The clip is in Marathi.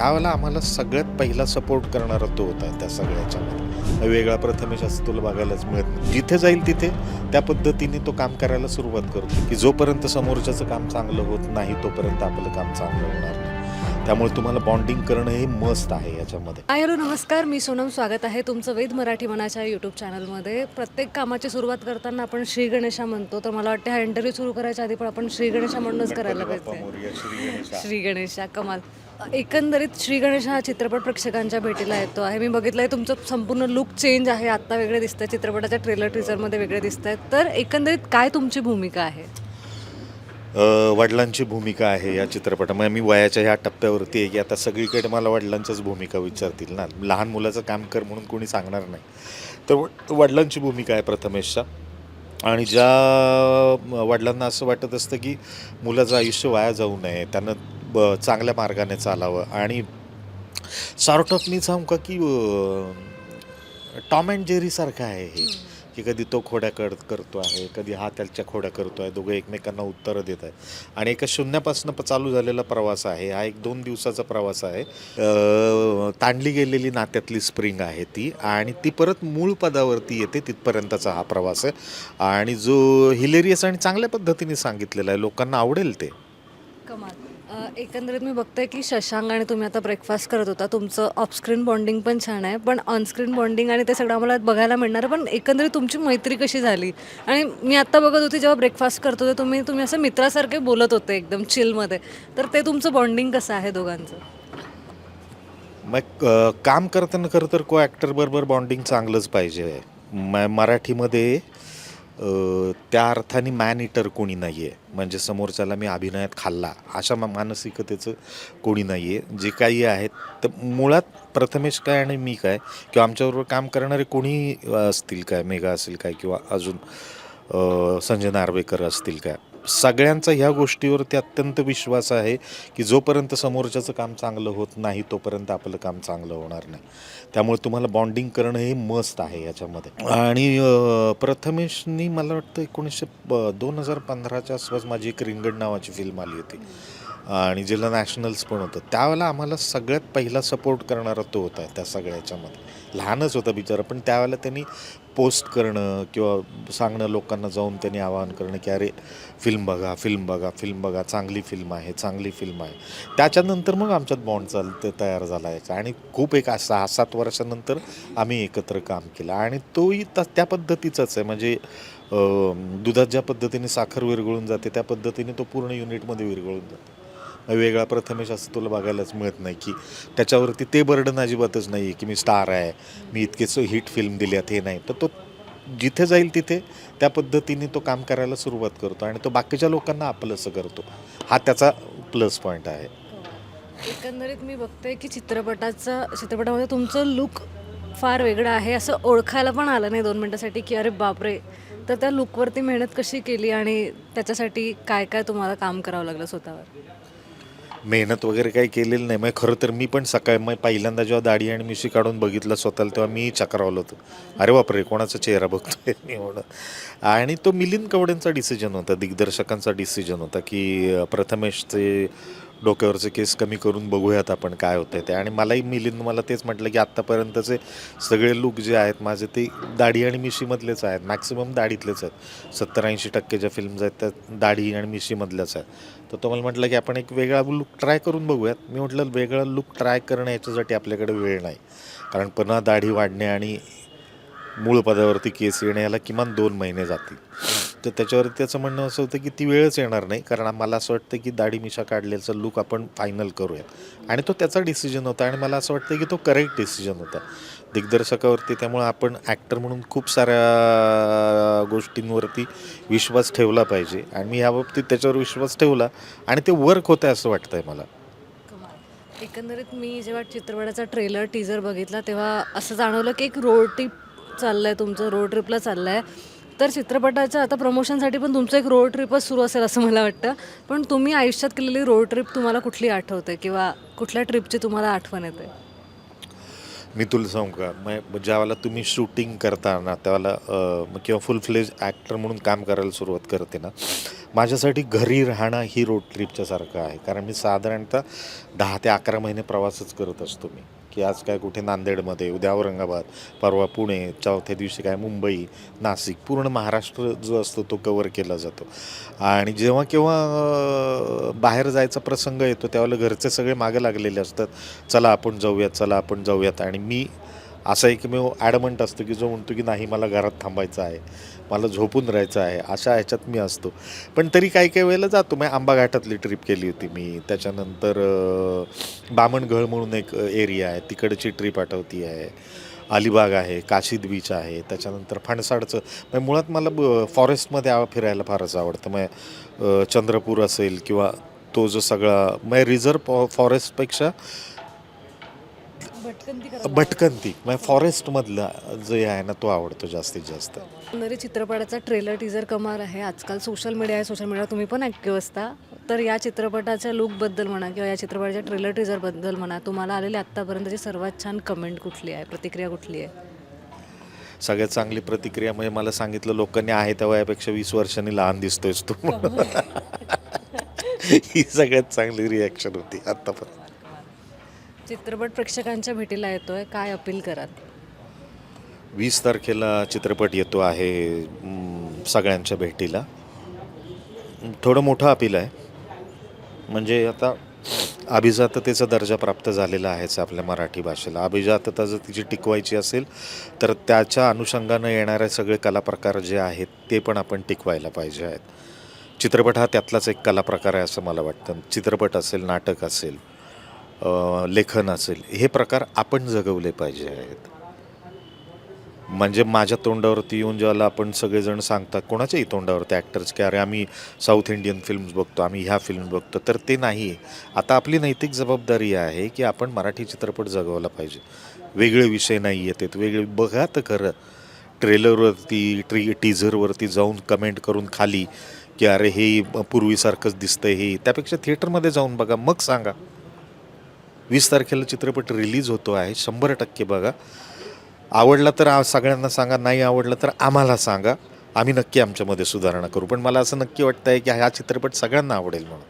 त्यावेळेला आम्हाला सगळ्यात पहिला सपोर्ट करणारा तो होता त्या सगळ्याच्यामध्ये वेगळा प्रथमेश असं तुला बघायलाच मिळत नाही. जिथे जाईल तिथे त्या पद्धतीने तो काम करायला सुरुवात करतो. की जोपर्यंत समोरच्याचं काम चांगलं होत नाही तोपर्यंत आपलं काम चांगलं होणार नाही. त्यामुळे तुम्हाला बॉन्डिंग करणं हे मस्त आहे याच्यामध्ये. हॅलो नमस्कार. मी सोनम स्वागत आहे तुमचं वेद मराठी मनाच्या यूट्यूब चॅनलमध्ये प्रत्येक कामाची सुरुवात करताना आपण श्री गणेशा म्हणतो. तर मला वाटतं हा इंटरव्ह्यू सुरू करायच्या आधी पण आपण श्री गणेशा म्हणूनच करायला पाहिजे. श्री गणेशा कमाल. एकंदरीत श्री गणेश हा चित्रपट प्रेक्षकांच्या भेटीला येतो आहे. मी बघितलं आहे तुमचं संपूर्ण लुक चेंज आहे. आत्ता वेगळे दिसतं चित्रपटाच्या ट्रेलर टीजरमध्ये वेगळे दिसत आहेत तर एकंदरीत काय तुमची भूमिका आहे? वडिलांची भूमिका आहे या चित्रपटामध्ये मी वयाच्या ह्या टप्प्यावरती आहे की आता सगळीकडे मला वडिलांच्याच भूमिका विचारतील ना. लहान मुलाचं काम कर म्हणून कोणी सांगणार नाही. तर वडिलांची भूमिका आहे प्रथमेशच्या आणि ज्या वडिलांना असं वाटत असतं की मुलाचं आयुष्य वाया जाऊ नये. त्यांना ब चांगल्या मार्गाने चालावं. आणि सॉर्ट ऑफ मी सांगू का की टॉम अँड जेरीसारखं आहे हे. की कधी तो खोड्या कर करतो आहे कधी हा त्याच्या खोड्या करतो आहे दोघं एकमेकांना उत्तरं देत आहे आणि एका शून्यापासून चालू झालेला प्रवास आहे हा एक दोन दिवसाचा प्रवास आहे. ताणली गेलेली नात्यातली स्प्रिंग आहे ती आणि ती परत मूळ पदावरती येते तिथपर्यंतचा हा प्रवास आहे. आणि जो हिलेरियस आणि चांगल्या पद्धतीने सांगितलेला आहे लोकांना आवडेल ते. कमाल. एकंदरीत मी बघते की शशांक आणि तुम्ही आता ब्रेकफास्ट करत होता. तुमचं ऑफस्क्रीन बॉन्डिंग पण छान आहे. पण ऑनस्क्रीन बॉन्डिंग आणि ते सगळं आम्हाला बघायला मिळणार आहे. पण एकंदरीत तुमची मैत्री कशी झाली? आणि मी आत्ता बघत होती जेव्हा ब्रेकफास्ट करत होते तुम्ही तुम्ही असं मित्रासारखे बोलत होते एकदम चिलमध्ये तर ते तुमचं बॉन्डिंग कसं आहे दोघांचं? मग काम करताना खरं तर को ॲक्टरबरोबर बॉन्डिंग चांगलंच पाहिजे. म मराठीमध्ये त्या अर्थाने मॅन इटर कोणी नाही आहे म्हणजे समोरच्याला मी अभिनयात खाल्ला अशा मानसिकतेचं कोणी नाही आहे जे काही आहेत तर मुळात प्रथमेश काय आणि मी काय किंवा आमच्याबरोबर काम करणारे कोणी असतील काय मेघा असेल काय किंवा अजून संजय नार्वेकर असतील काय सगळ्यांचा ह्या गोष्टीवरती अत्यंत विश्वास आहे की जोपर्यंत समोरच्याचं काम चांगलं होत नाही तोपर्यंत आपलं काम चांगलं होणार नाही. त्यामुळे तुम्हाला बॉन्डिंग करणं हे मस्त आहे याच्यामध्ये. आणि प्रथमेशनी मला वाटतं एकोणीसशे दोन हजार पंधराच्या आसपास माझी एक रिंगड नावाची फिल्म आली होती. आणि जिला नॅशनल्स पण होतं. त्यावेळेला आम्हाला सगळ्यात पहिला सपोर्ट करणारा तो होता त्या सगळ्याच्यामध्ये. लहानच होता बिचारा पण त्यावेळेला त्यांनी पोस्ट करणं किंवा सांगणं लोकांना जाऊन त्यांनी आवाहन करणं की अरे फिल्म बघा फिल्म बघा फिल्म बघा चांगली फिल्म आहे चांगली फिल्म आहे. त्याच्यानंतर मग आमच्यात बॉन्ड चाल ते तयार झाला याचा. आणि खूप एक सहा सात वर्षानंतर आम्ही एकत्र काम केलं. आणि तोही त त्या पद्धतीचाच आहे. म्हणजे दुधात ज्या पद्धतीने साखर विरघळून जाते त्या पद्धतीने तो पूर्ण युनिटमध्ये विरघळून जातो. वेगळा प्रथमेश असं तुला बघायलाच मिळत नाही की त्याच्यावरती ते बर्डन अजिबातच नाही आहे की मी स्टार आहे मी इतकेच हिट फिल्म दिल्यात हे नाही. तर तो जिथे जाईल तिथे त्या पद्धतीने तो काम करायला सुरुवात करतो आणि तो बाकीच्या लोकांना आपलंसं करतो. हा त्याचा प्लस पॉईंट आहे. एकंदरीत मी बघते की चित्रपटाचं चित्रपटामध्ये तुमचं लुक फार वेगळं आहे असं ओळखायला पण आलं नाही दोन मिनटासाठी की अरे बापरे तर त्या लुकवरती मेहनत कशी केली आणि त्याच्यासाठी काय काय तुम्हाला काम करावं लागलं स्वतःवर? मेहनत वगैरे काही केलेली नाही. मग खरं तर मी पण सकाळी मग पहिल्यांदा जेव्हा दाढी आणि मिशी काढून बघितलं स्वतःला तेव्हा मी चक्रावलं होतं. अरे बापरे कोणाचा चेहरा बघतोय मी म्हणून आणि तो मिलिंद कवडेंचा डिसिजन होता दिग्दर्शकांचा डिसिजन होता की प्रथमेशचे डोक्यावरचे केस कमी करून बघूयात आपण काय होतंय ते. आणि मलाही मिलिंद मला तेच म्हटलं की आत्तापर्यंतचे सगळे लुक जे आहेत माझे ते दाढी आणि मिशीमधलेच आहेत. मॅक्सिमम दाढीतलेच आहेत. सत्तर ऐंशी टक्के ज्या फिल्म्स आहेत त्या दाढी आणि मिशीमधल्याच आहेत. तर तो मला म्हटलं की आपण एक वेगळा लुक ट्राय करून बघूयात. मी म्हटलं वेगळा लुक ट्राय करणं याच्यासाठी आपल्याकडे वेळ नाही. कारण पुन्हा दाढी वाढणे आणि मूळ पदावरती केस येणे याला किमान दोन महिने जातील. तर त्याच्यावरती त्याचं म्हणणं असं होतं की ती वेळच येणार नाही. कारण मला असं वाटतं की दाढी मिशा काढलेचा लुक आपण फायनल करूयात. आणि तो त्याचा डिसिजन होता. आणि मला असं वाटतं की तो करेक्ट डिसिजन होता. दिग्दर्शकावरती त्यामुळे आपण ॲक्टर म्हणून खूप साऱ्या गोष्टींवरती विश्वास ठेवला पाहिजे. आणि मी याबाबतीत त्याच्यावर विश्वास ठेवला. आणि ते वर्क होतं आहे असं आहे मला. एकंदरीत मी जेव्हा चित्रपटाचा ट्रेलर टीजर बघितला तेव्हा असं जाणवलं की एक रोड चाललं आहे तुमचं रोड ट्रिपला चाललं आहे तर चित्रपटाच्या आता प्रमोशनसाठी पण तुमचं एक रोड ट्रिपच सुरू असेल असं मला वाटतं. पण तुम्ही आयुष्यात केलेली रोड ट्रिप तुम्हाला कुठली आठवते किंवा कुठल्या ट्रिपची तुम्हाला आठवण येते? मी तुला सांगू का? मग ज्यावेळेला तुम्ही शूटिंग करता ना त्यावेळेला किंवा फुल फ्लेज ॲक्टर म्हणून काम करायला सुरुवात करते ना माझ्यासाठी घरी राहणं ही रोड ट्रिपच्यासारखं आहे. कारण मी साधारणतः दहा ते अकरा महिने प्रवासच करत असतो मी. की आज काय कुठे नांदेडमध्ये उद्या औरंगाबाद परवा पुणे चौथ्या दिवशी काय मुंबई नाशिक पूर्ण महाराष्ट्र जो असतो तो कवर केला जातो. आणि जेव्हा केव्हा बाहेर जायचा प्रसंग येतो त्यावेळेला घरचे सगळे मागे लागलेले असतात. चला आपण जाऊयात चला आपण जाऊयात. आणि मी असा एक मी ॲडमंट असतो की जो म्हणतो की नाही मला घरात थांबायचं आहे मला झोपून राहायचं आहे अशा ह्याच्यात मी असतो. पण तरी काही काही वेळेला जातो. मी आंबा घाटातली ट्रिप केली होती मी. त्याच्यानंतर बामणघळ बामणगळ म्हणून एक एरिया आहे. तिकडची ट्रिप आठवती आहे. अलिबाग आहे काशीद बीच आहे. त्याच्यानंतर फणसाडचं म्हणजे मुळात मला ब- फॉरेस्टमध्ये फिरायला फारच आवडतं. म्हणजे, मग चंद्रपूर असेल किंवा तो जो सगळा मग रिझर्व फॉरेस्टपेक्षा भटकंती म्हणजे फॉरेस्टमधला जे आहे ना तो आवडतो जास्तीत जास्त. नरी चित्रपटाचा ट्रेलर टीजर कमाल आहे. आजकाल सोशल मीडिया आहे सोशल मीडियावर तुम्ही पण ॲक्टिव्ह असता. तर या चित्रपटाच्या लुकबद्दल म्हणा किंवा या चित्रपटाच्या ट्रेलर टीजरबद्दल म्हणा तुम्हाला आलेली आत्तापर्यंतची सर्वात छान कमेंट कुठली आहे? प्रतिक्रिया कुठली आहे? सगळ्यात चांगली प्रतिक्रिया म्हणजे मला सांगितलं लोकांनी आहे त्या वयापेक्षा वीस वर्षांनी लहान दिसतोयस तू. ही सगळ्यात चांगली रिॲक्शन होती आत्तापर्यंत. चित्रपट प्रेक्षकांच्या भेटीला येतोय. काय अपील कराल? वीस तारखेला चित्रपट येतो आहे सगळ्यांच्या भेटीला. थोडं मोठं अपील आहे. म्हणजे आता अभिजाततेचा दर्जा प्राप्त झालेला आहेच आपल्या मराठी भाषेला. अभिजातता जर तिची टिकवायची असेल तर त्याच्या अनुषंगानं येणारे सगळे कलाप्रकार जे आहेत ते पण आपण टिकवायला पाहिजे आहेत. चित्रपट हा त्यातलाच एक कलाप्रकार आहे असं मला वाटतं. चित्रपट असेल नाटक असेल लेखन असेल हे प्रकार आपण जगवले पाहिजे आहेत. म्हणजे माझ्या तोंडावरती येऊन ज्याला आपण सगळेजण सांगतात कोणाच्याही तोंडावरती ॲक्टर्स की अरे आम्ही साऊथ इंडियन फिल्म्स बघतो आम्ही ह्या फिल्म बघतो तर ते नाही. आता आपली नैतिक जबाबदारी आहे की आपण मराठी चित्रपट जगवला पाहिजे. वेगळे विषय नाही येतात वेगळे. बघा तर खरं ट्रेलरवरती ट्री टीझरवरती जाऊन कमेंट करून खाली की अरे हे पूर्वीसारखंच दिसतंय हे. त्यापेक्षा थिएटरमध्ये जाऊन बघा मग सांगा. वीस तारखेला चित्रपट रिलीज होतो आहे शंभर टक्के बघा. आवडला तर आ- सगळ्यांना सांगा नाही आवडलं तर आम्हाला सांगा. आम्ही नक्की आमच्यामध्ये सुधारणा करू. पण मला असं नक्की वाटतं आहे की हा चित्रपट सगळ्यांना आवडेल म्हणून.